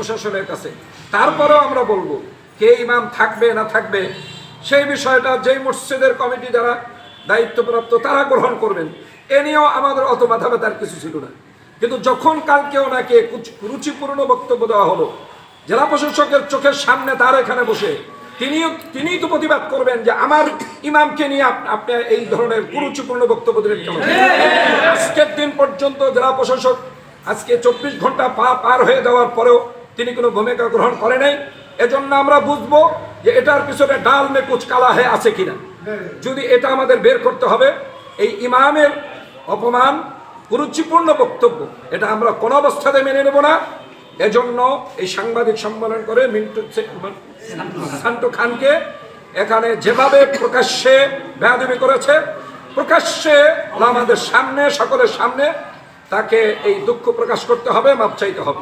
প্রশাসনের কাছে। তারপরেও আমরা বলব, কে ইমাম থাকবে না থাকবে, সেই বিষয়টা যেই মসজিদের কমিটি যারা দায়িত্বপ্রাপ্ত তারা গ্রহণ করবেন, এ নিয়েও আমাদের অত মাথা ব্যথার কিছু ছিল না। কিন্তু যখন কালকে ওনাকে রুচিপূর্ণ বক্তব্য দেওয়া হলো, জেলা প্রশাসকের চোখের সামনে তার এখানে বসে, তিনিও তিনিই তো প্রতিবাদ করবেন যে আমার ইমামকে নিয়ে আপনি এই ধরনের কুরুচিপূর্ণ বক্তব্য দিলেন কেন? আজকের দিন পর্যন্ত জেলা প্রশাসক আজকে চব্বিশ ঘণ্টা পা পার হয়ে যাওয়ার পরেও তিনি কোনো ভূমিকা গ্রহণ করে নাই। এজন্য আমরা বুঝব যে এটার পিছনে ডাল মে কুচ কালা হয়ে আছে কিনা। যদি এটা আমাদের বের করতে হবে, এই ইমামের অপমান কুরুচিপূর্ণ বক্তব্য, এটা আমরা কোনো অবস্থাতে মেনে নেব না। এজন্য এই সাংবাদিক সম্মেলন করে মিন্টু সান্টু খানকে এখানে যেভাবে প্রকাশ্যে বেয়াদবি করেছে, প্রকাশ্যে আমাদের সামনে, সকলের সামনে, তাকে এই দুঃখ প্রকাশ করতে হবে, মাপ চাইতে হবে।